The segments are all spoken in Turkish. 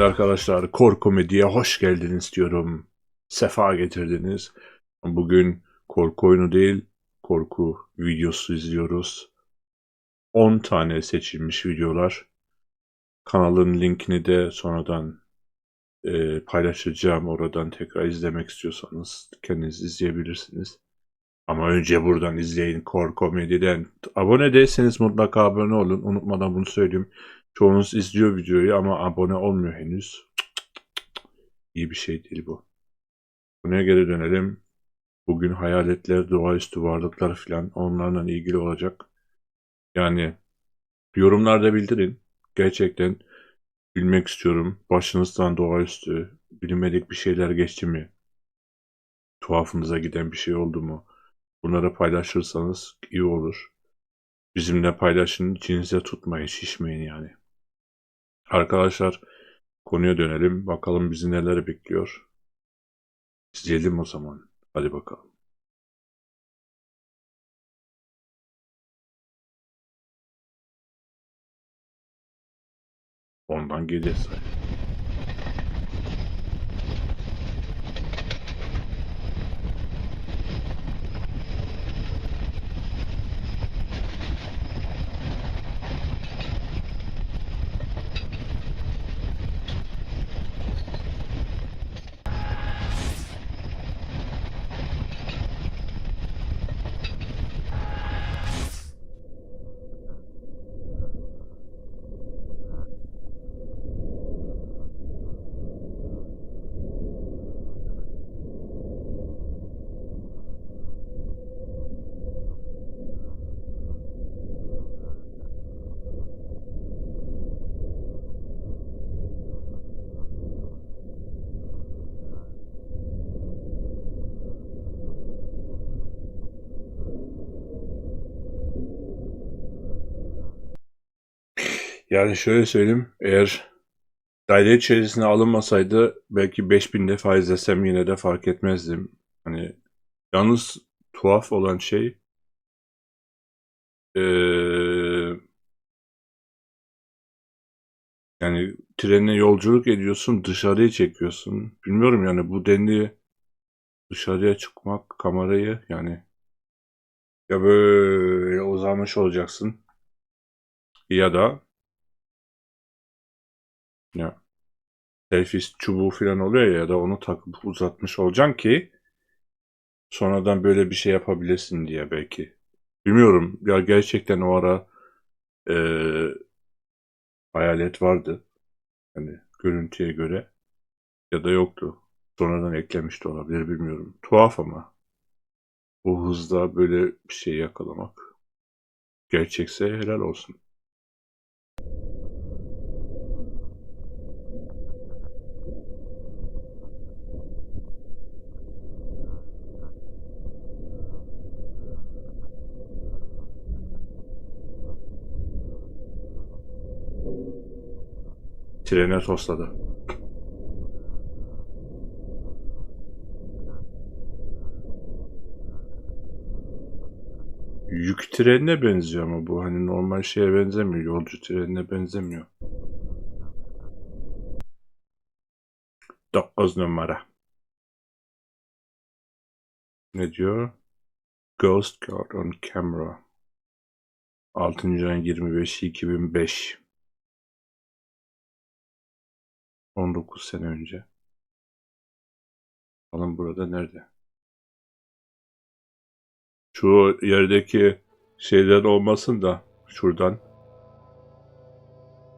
Evet arkadaşlar, Kor Komedi'ye hoş geldiniz diyorum. Sefa getirdiniz. Bugün korku oyunu değil, korku videosu izliyoruz. 10 tane seçilmiş videolar. Kanalın linkini de sonradan e, paylaşacağım. Oradan tekrar izlemek istiyorsanız kendiniz izleyebilirsiniz. Ama önce buradan izleyin Kor Komedi'den. Abone değilseniz mutlaka abone olun. Unutmadan bunu söyleyeyim. Çoğunuz izliyor videoyu ama abone olmuyor henüz. İyi bir şey değil bu. Konuya geri dönelim. Bugün hayaletler, doğaüstü varlıklar filan onlarla ilgili olacak. Yani yorumlarda bildirin. Gerçekten bilmek istiyorum. Başınızdan doğaüstü, bilinmedik bir şeyler geçti mi? Tuhafınıza giden bir şey oldu mu? Bunları paylaşırsanız iyi olur. Bizimle paylaşın, içinize tutmayın, şişmeyin yani. Arkadaşlar konuya dönelim. Bakalım bizi neler bekliyor. İzleyelim o zaman. Hadi bakalım. Ondan geriye Yani şöyle söyleyeyim. Eğer daire içerisine alınmasaydı belki 5000 defa izlesem yine de fark etmezdim. Hani yalnız tuhaf olan şey eee, yani trenle yolculuk ediyorsun dışarıya çekiyorsun. Bilmiyorum yani bu denli dışarıya çıkmak kamerayı yani ya böyle uzanmış olacaksın ya da ya selfie çubuğu falan oluyor ya da onu takıp uzatmış olacaksın ki sonradan böyle bir şey yapabilesin diye belki. Bilmiyorum ya gerçekten o ara eee, hayalet vardı. Hani görüntüye göre ya da yoktu. Sonradan eklemiş de olabilir bilmiyorum. Tuhaf ama bu hızda böyle bir şey yakalamak. Gerçekse helal olsun. Trene tosladı. Yük trenine benziyor ama bu hani normal şeye benzemiyor. Yolcu trenine benzemiyor. 9 numara. Ne diyor? Ghost Guard on Camera. 6. ayın 25 2005. 19 sene önce. Bakalım burada nerede? Şu yerdeki şeyler olmasın da şuradan.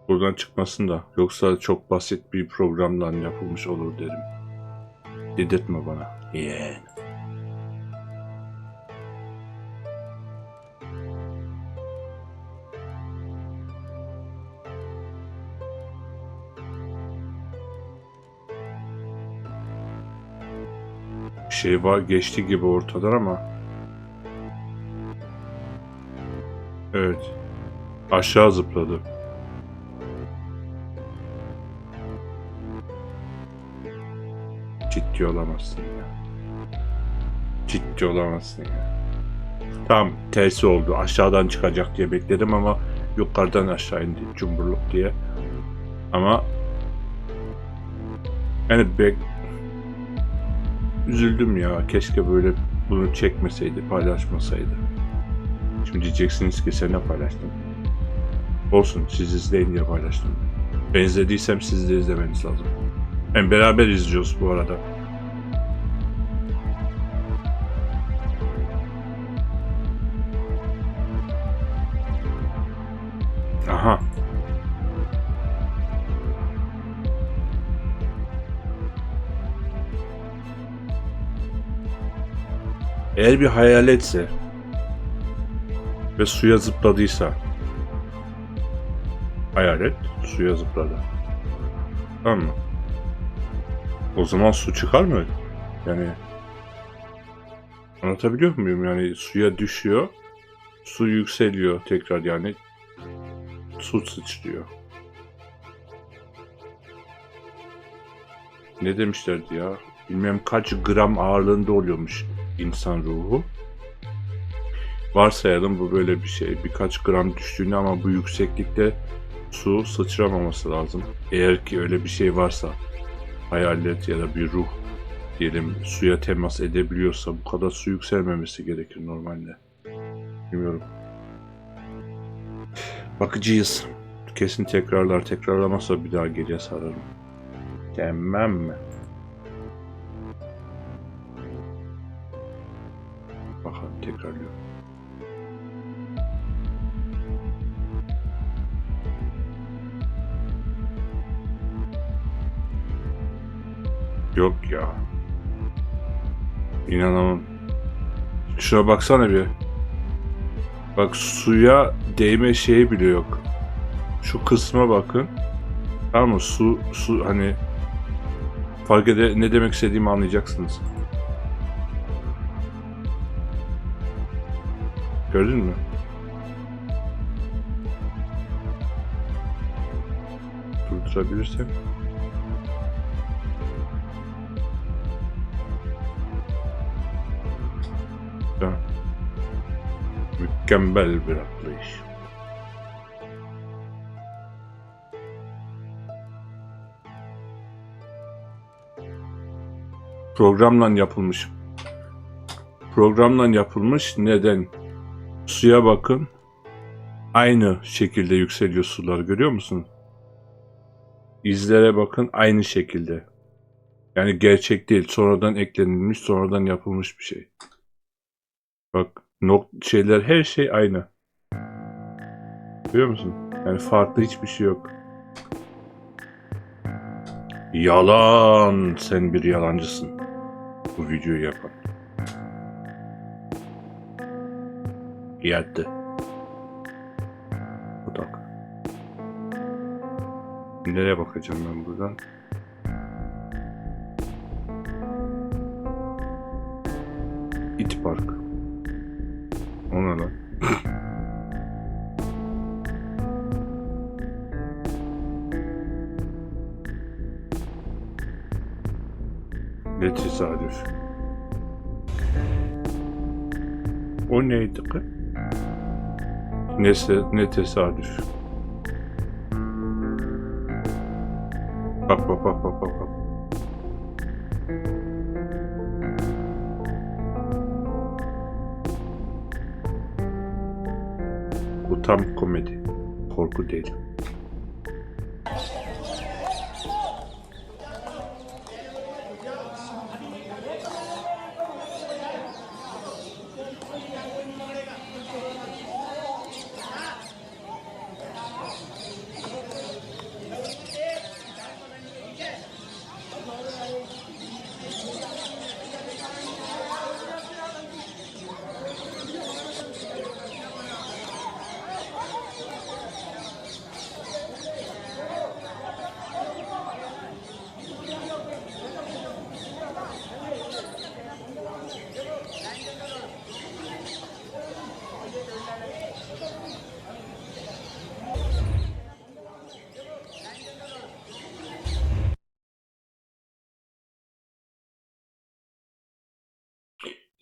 Buradan çıkmasın da. Yoksa çok basit bir programla yapılmış olur derim. Dedirtme bana. Yeah. Şey var geçti gibi ortadan ama. Evet. Aşağı zıpladı. Ciddi olamazsın ya. Ciddi olamazsın ya. Tam tersi oldu. Aşağıdan çıkacak diye bekledim ama yukarıdan aşağı indi cumburluk diye. Ama Yani bek... Üzüldüm ya. Keşke böyle bunu çekmeseydi, paylaşmasaydı. Şimdi diyeceksiniz ki sen ne paylaştın? Olsun, siz izleyin diye paylaştım. Benzediysem siz de izlemeniz lazım. Hem beraber izliyoruz bu arada. Eğer bir hayaletse ve suya zıpladıysa hayalet suya zıpladı. Tamam mı? O zaman su çıkar mı? Yani anlatabiliyor muyum? Yani suya düşüyor, su yükseliyor tekrar yani su sıçrıyor. Ne demişlerdi ya? Bilmem kaç gram ağırlığında oluyormuş insan ruhu. Varsayalım bu böyle bir şey. Birkaç gram düştüğünde ama bu yükseklikte su sıçramaması lazım. Eğer ki öyle bir şey varsa hayalet ya da bir ruh diyelim suya temas edebiliyorsa bu kadar su yükselmemesi gerekir normalde. Bilmiyorum. Bakıcıyız. Kesin tekrarlar. Tekrarlamazsa bir daha gece sararım. Tamam mı? Bakalım tekrarlıyor. Yok ya. İnanamam. Şuna baksana bir. Bak suya değme şeyi bile yok. Şu kısma bakın. Tamam mı? Su, su hani fark ede ne demek istediğimi anlayacaksınız. Gördün mü? Durdurabilirsem. Tamam. Mükemmel bir atlayış. Programla yapılmış. Programla yapılmış. Neden? Suya bakın. Aynı şekilde yükseliyor sular görüyor musun? İzlere bakın aynı şekilde. Yani gerçek değil. Sonradan eklenilmiş, sonradan yapılmış bir şey. Bak nok şeyler her şey aynı. Biliyor musun? Yani farklı hiçbir şey yok. Yalan. Sen bir yalancısın. Bu videoyu yapan. Yattı. Budak. Nereye bakacağım ben buradan? İt Park. O ne lan? ne tesadüf. O neydi ki? Ne, ne tesadüf. Bak bak bak bak bak. bak. Bu tam komedi. Korku değil.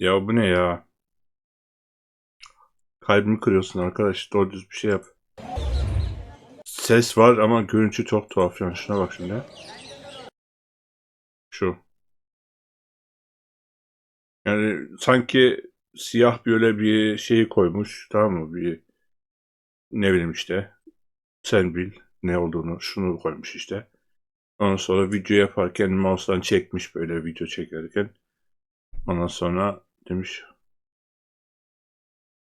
Ya bu ne ya? Kalbimi kırıyorsun arkadaş. Doğru düz bir şey yap. Ses var ama görüntü çok tuhaf yani. Şuna bak şimdi. Şu. Yani sanki siyah böyle bir şeyi koymuş. Tamam mı? Bir ne bileyim işte. Sen bil ne olduğunu. Şunu koymuş işte. Ondan sonra video yaparken mouse'dan çekmiş böyle video çekerken. Ondan sonra demiş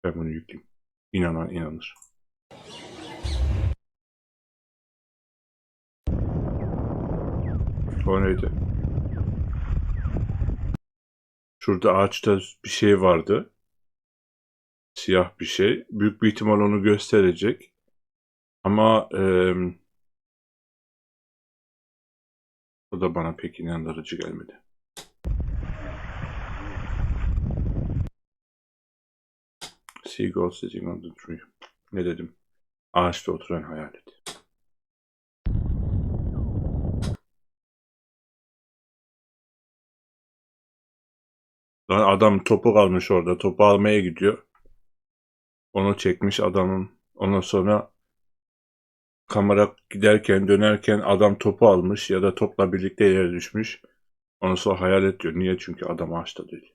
ben bunu yükleyeyim. İnanan inanır. O neydi? Şurada ağaçta bir şey vardı. Siyah bir şey. Büyük bir ihtimal onu gösterecek. Ama eee o da bana pek inandırıcı gelmedi. Seagull sitting on the tree. Ne dedim? Ağaçta oturan hayalet. Lan adam topu kalmış orada. Topu almaya gidiyor. Onu çekmiş adamın. Ondan sonra kamera giderken dönerken adam topu almış ya da topla birlikte yere düşmüş. Ondan sonra hayalet diyor. Niye? Çünkü adam ağaçta değil.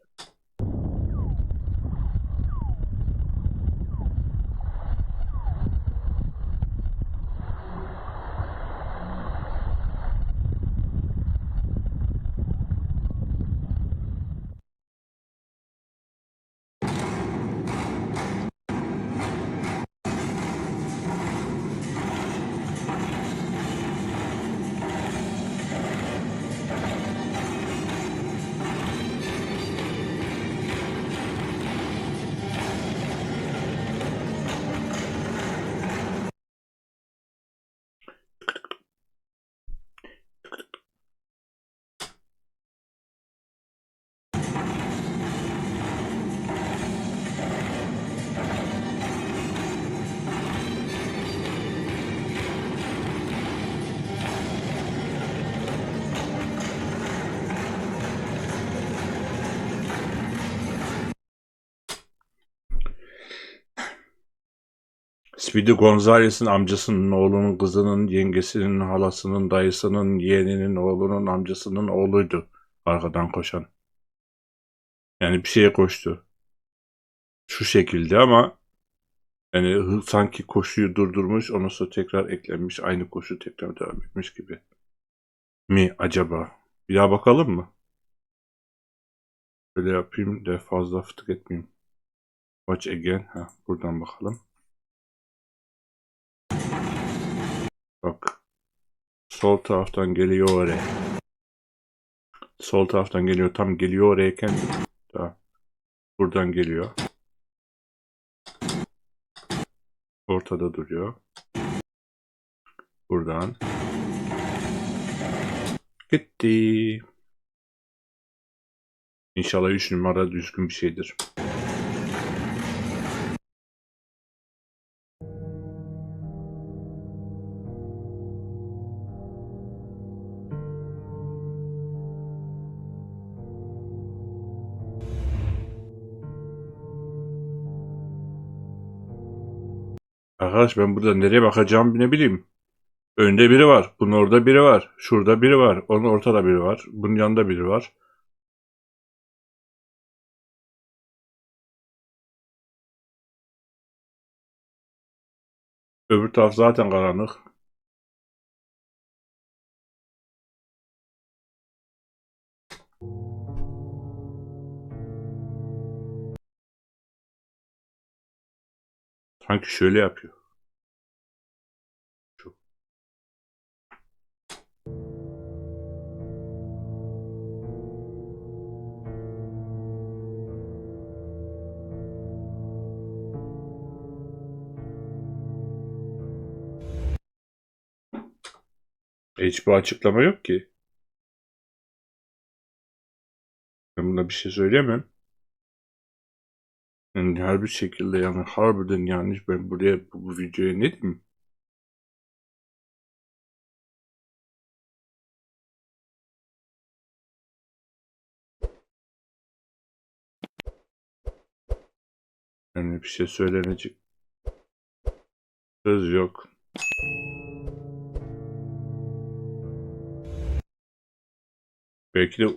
Speedy Gonzalez'in amcasının oğlunun kızının yengesinin halasının dayısının yeğeninin oğlunun amcasının oğluydu arkadan koşan. Yani bir şeye koştu. Şu şekilde ama yani sanki koşuyu durdurmuş ondan sonra tekrar eklenmiş aynı koşu tekrar devam etmiş gibi. Mi acaba? Bir daha bakalım mı? Böyle yapayım da fazla fıtık etmeyeyim. Watch again. Ha, buradan bakalım. Bak. Sol taraftan geliyor oraya. Sol taraftan geliyor. Tam geliyor orayken tamam. Buradan geliyor. Ortada duruyor. Buradan. Gitti. İnşallah 3 numara düzgün bir şeydir. Arkadaş ben burada nereye bakacağım ne bileyim. Önde biri var. Bunun orada biri var. Şurada biri var. Onun ortada biri var. Bunun yanında biri var. Öbür taraf zaten karanlık. Sanki şöyle yapıyor. Hiçbir açıklama yok ki. Ben buna bir şey söyleyemem. Yani her bir şekilde yani harbiden yanlış ben buraya bu, bu videoya ne diyeyim? Yani bir şey söylenecek söz yok. Belki de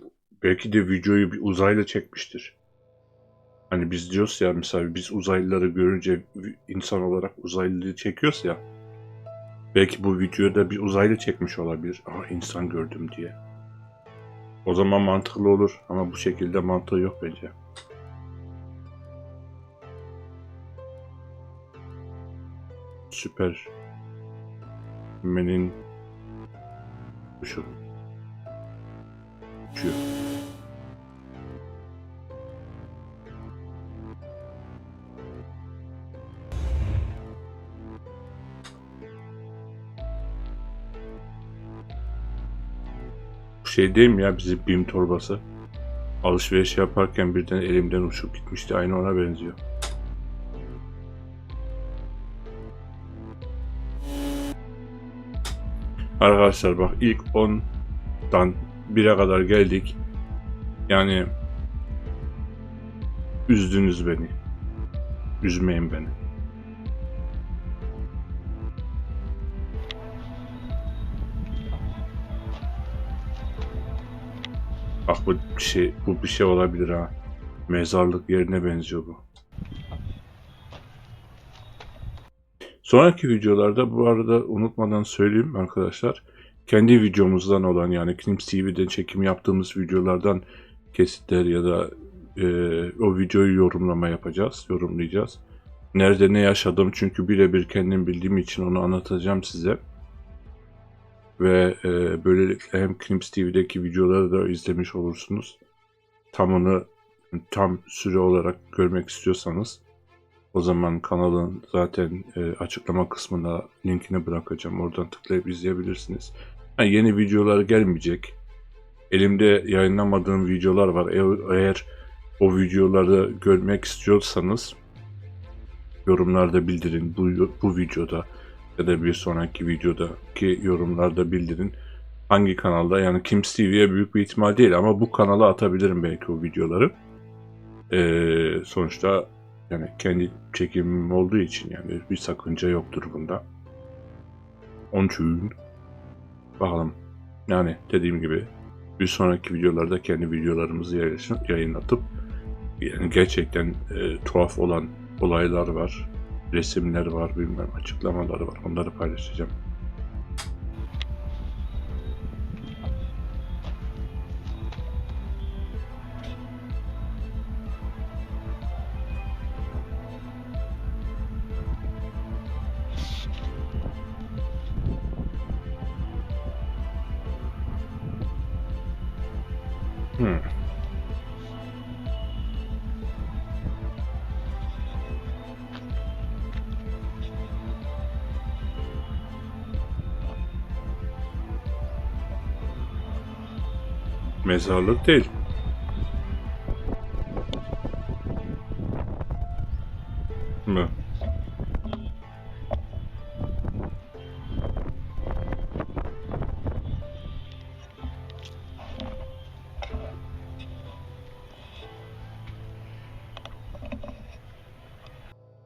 belki de videoyu bir uzaylı çekmiştir. Hani biz diyoruz ya mesela biz uzaylıları görünce insan olarak uzaylıyı çekiyoruz ya. Belki bu videoda bir uzaylı çekmiş olabilir. Aa insan gördüm diye. O zaman mantıklı olur ama bu şekilde mantığı yok bence. Süper. Menin şu. Bu şey değil mi ya bizi BİM torbası? Alışveriş yaparken birden elimden uçup gitmişti. Aynı ona benziyor. Arkadaşlar bak ilk 10'dan 1'e kadar geldik. Yani üzdünüz beni. Üzmeyin beni. Bak bu bir şey bu bir şey olabilir ha. Mezarlık yerine benziyor bu. Sonraki videolarda bu arada unutmadan söyleyeyim arkadaşlar. Kendi videomuzdan olan yani Knips TV'den çekim yaptığımız videolardan kesitler ya da e, o videoyu yorumlama yapacağız, yorumlayacağız. Nerede ne yaşadım çünkü birebir kendim bildiğim için onu anlatacağım size. Ve e, böylelikle hem Knips TV'deki videoları da izlemiş olursunuz. Tamını tam süre olarak görmek istiyorsanız o zaman kanalın zaten e, açıklama kısmına linkini bırakacağım. Oradan tıklayıp izleyebilirsiniz. Yeni videolar gelmeyecek. Elimde yayınlamadığım videolar var. Eğer o videoları görmek istiyorsanız yorumlarda bildirin. Bu, bu videoda ya da bir sonraki videodaki yorumlarda bildirin. Hangi kanalda yani Kims TV'ye büyük bir ihtimal değil ama bu kanala atabilirim belki o videoları. Ee, sonuçta yani kendi çekimim olduğu için yani bir sakınca yoktur bunda. Onun için bakalım. Yani dediğim gibi bir sonraki videolarda kendi videolarımızı yayın- yayınlatıp yani gerçekten e, tuhaf olan olaylar var. Resimler var, bilmem açıklamalar var. Onları paylaşacağım. Mezarlık değil. Mı?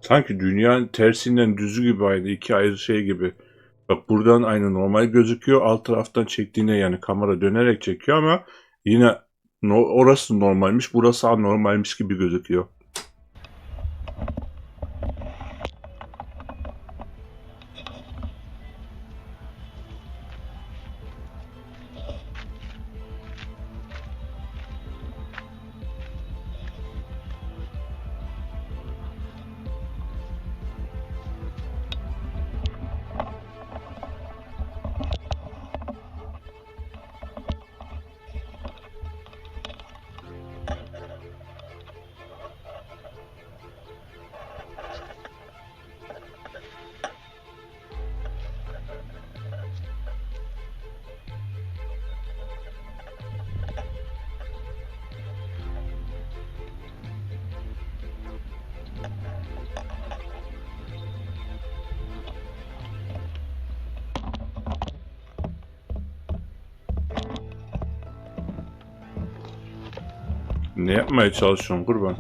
Sanki dünyanın tersinden düzü gibi aynı iki ayrı şey gibi. Bak buradan aynı normal gözüküyor. Alt taraftan çektiğinde yani kamera dönerek çekiyor ama yine no- orası normalmiş, burası anormalmiş gibi gözüküyor. Ne yapmaya çalışıyorsun kurban?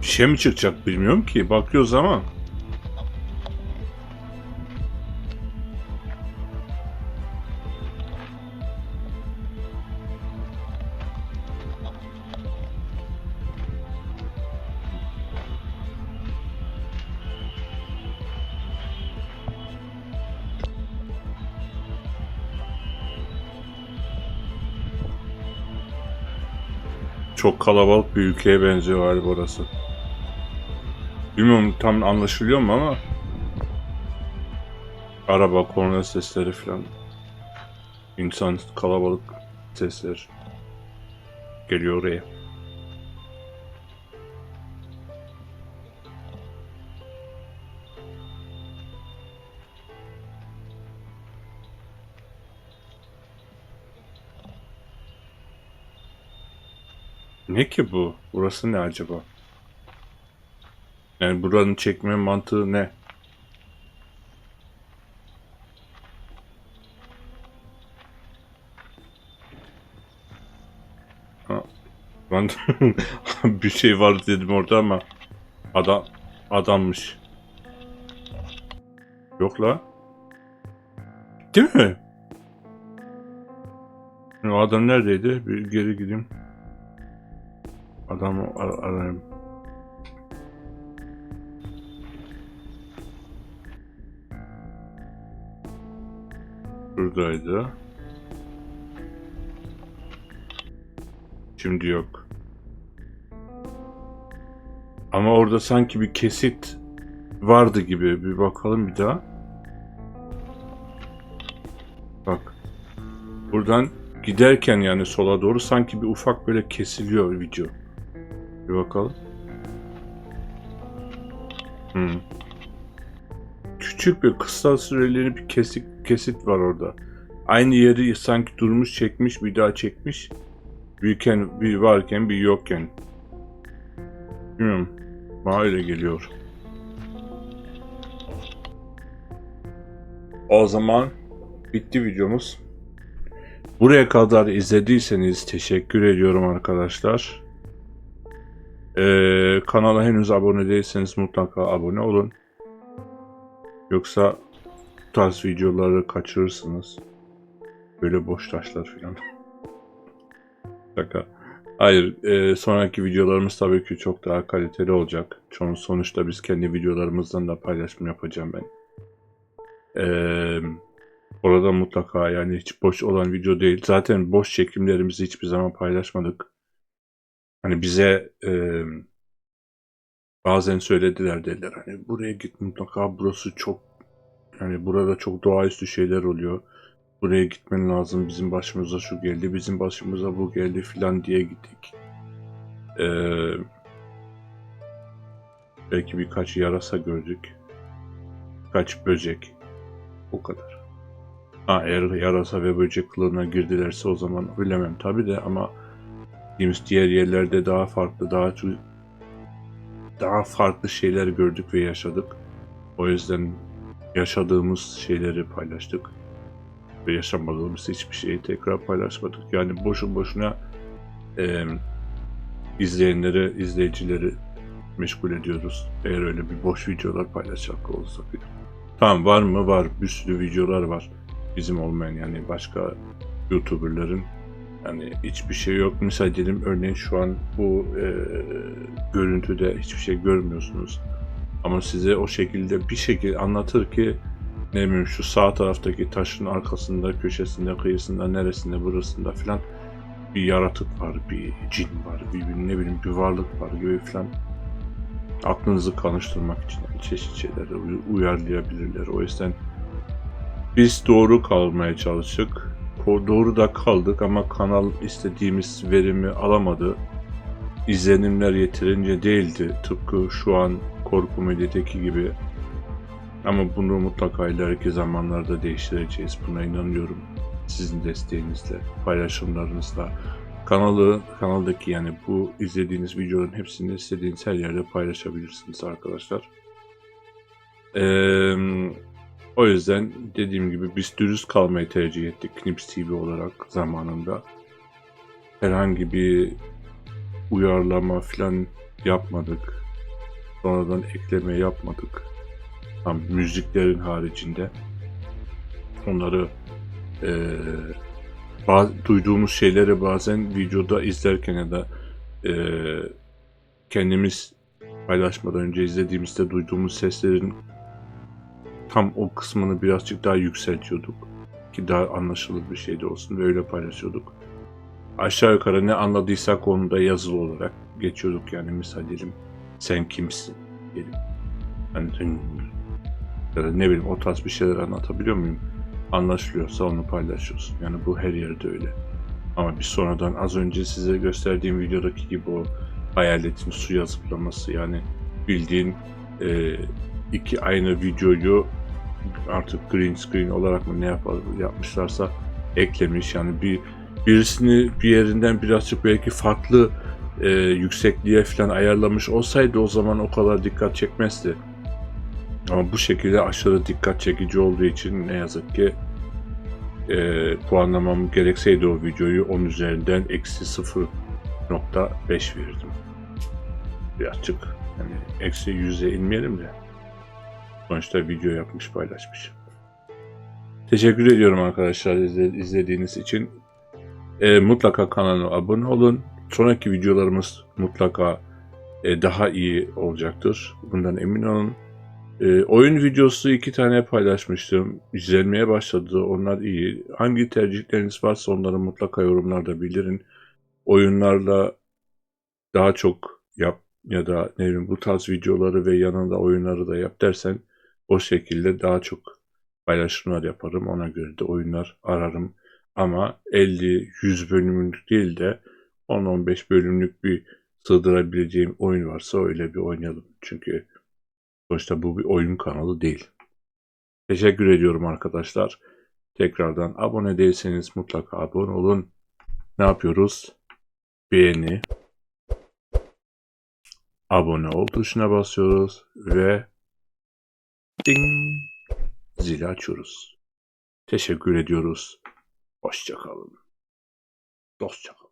Bir şey mi çıkacak bilmiyorum ki. Bakıyoruz ama. Çok kalabalık bir ülkeye benziyor galiba orası. Bilmiyorum tam anlaşılıyor mu ama araba, korna sesleri falan insan kalabalık sesler geliyor oraya. Ne ki bu? Burası ne acaba? Yani buranın çekme mantığı ne? Ha, ben bir şey var dedim orada ama adam adammış. Yok la. Değil mi? O adam neredeydi? Bir geri gideyim. Ar- arayayım. Buradaydı. Şimdi yok. Ama orada sanki bir kesit vardı gibi. Bir bakalım bir daha. Bak. Buradan giderken yani sola doğru sanki bir ufak böyle kesiliyor video. Bir bakalım. Hmm. Küçük bir kısa süreli bir kesik kesit var orada. Aynı yeri sanki durmuş çekmiş bir daha çekmiş. Birken bir varken bir yokken. Bilmiyorum. Bana öyle geliyor. O zaman bitti videomuz. Buraya kadar izlediyseniz teşekkür ediyorum arkadaşlar. Ee, kanala henüz abone değilseniz mutlaka abone olun. Yoksa bu tarz videoları kaçırırsınız. Böyle boş taşlar falan. Şaka. Hayır, e, sonraki videolarımız tabii ki çok daha kaliteli olacak. Çoğun sonuçta biz kendi videolarımızdan da paylaşım yapacağım ben. Eee Orada mutlaka yani hiç boş olan video değil. Zaten boş çekimlerimizi hiçbir zaman paylaşmadık. Hani bize e, bazen söylediler dediler hani buraya git mutlaka burası çok yani burada çok doğaüstü şeyler oluyor. Buraya gitmen lazım bizim başımıza şu geldi bizim başımıza bu geldi filan diye gittik. Ee, belki birkaç yarasa gördük. Kaç böcek. O kadar. Ha, eğer yarasa ve böcek kılığına girdilerse o zaman bilemem tabi de ama Gittiğimiz diğer yerlerde daha farklı, daha çok daha farklı şeyler gördük ve yaşadık. O yüzden yaşadığımız şeyleri paylaştık. Ve yaşamadığımız hiçbir şeyi tekrar paylaşmadık. Yani boşu boşuna e, izleyenleri, izleyicileri meşgul ediyoruz. Eğer öyle bir boş videolar paylaşacak olsak. Tamam var mı? Var. Bir sürü videolar var. Bizim olmayan yani başka YouTuber'ların yani hiçbir şey yok. Misal diyelim örneğin şu an bu e, görüntüde hiçbir şey görmüyorsunuz. Ama size o şekilde bir şekilde anlatır ki ne bileyim şu sağ taraftaki taşın arkasında, köşesinde, kıyısında, neresinde, burasında filan bir yaratık var, bir cin var, bir, bir ne bileyim bir varlık var gibi filan aklınızı kanıştırmak için yani çeşit şeyleri uyarlayabilirler. O yüzden biz doğru kalmaya çalıştık doğru da kaldık ama kanal istediğimiz verimi alamadı. İzlenimler yeterince değildi. Tıpkı şu an Korku Medya'daki gibi. Ama bunu mutlaka ileriki zamanlarda değiştireceğiz. Buna inanıyorum. Sizin desteğinizle, paylaşımlarınızla. Kanalı, kanaldaki yani bu izlediğiniz videoların hepsini istediğiniz her yerde paylaşabilirsiniz arkadaşlar. Eee o yüzden dediğim gibi biz dürüst kalmayı tercih ettik Knips TV olarak zamanında. Herhangi bir uyarlama falan yapmadık. sonradan ekleme yapmadık. Tam müziklerin haricinde. Onları eee, baz- duyduğumuz şeyleri bazen videoda izlerken ya da eee, kendimiz paylaşmadan önce izlediğimizde duyduğumuz seslerin tam o kısmını birazcık daha yükseltiyorduk. Ki daha anlaşılır bir şey de olsun ve öyle paylaşıyorduk. Aşağı yukarı ne anladıysak onu da yazılı olarak geçiyorduk yani misal diyelim sen kimsin diyelim. Yani ne bileyim o tarz bir şeyler anlatabiliyor muyum? Anlaşılıyorsa onu paylaşıyorsun. Yani bu her yerde öyle. Ama bir sonradan az önce size gösterdiğim videodaki gibi o hayaletin suya zıplaması yani bildiğin e, iki aynı videoyu artık green screen olarak mı ne yapar, yapmışlarsa eklemiş. Yani bir birisini bir yerinden birazcık belki farklı e, yüksekliğe falan ayarlamış olsaydı o zaman o kadar dikkat çekmezdi. Ama bu şekilde aşırı dikkat çekici olduğu için ne yazık ki e, puanlamam gerekseydi o videoyu 10 üzerinden eksi 0.5 verirdim. Birazcık yani eksi 100'e inmeyelim de. Sonuçta video yapmış paylaşmış. Teşekkür ediyorum arkadaşlar izle- izlediğiniz için. E, mutlaka kanalıma abone olun. Sonraki videolarımız mutlaka e, daha iyi olacaktır. Bundan emin olun. E, oyun videosu iki tane paylaşmıştım. İzlenmeye başladı. Onlar iyi. Hangi tercihleriniz varsa onları mutlaka yorumlarda bildirin. Oyunlarla daha çok yap ya da ne bileyim bu tarz videoları ve yanında oyunları da yap dersen o şekilde daha çok paylaşımlar yaparım. Ona göre de oyunlar ararım. Ama 50-100 bölümlük değil de 10-15 bölümlük bir sığdırabileceğim oyun varsa öyle bir oynayalım. Çünkü sonuçta bu bir oyun kanalı değil. Teşekkür ediyorum arkadaşlar. Tekrardan abone değilseniz mutlaka abone olun. Ne yapıyoruz? Beğeni, abone ol tuşuna basıyoruz ve ding zili açıyoruz. Teşekkür ediyoruz. Hoşçakalın. Dostça kalın.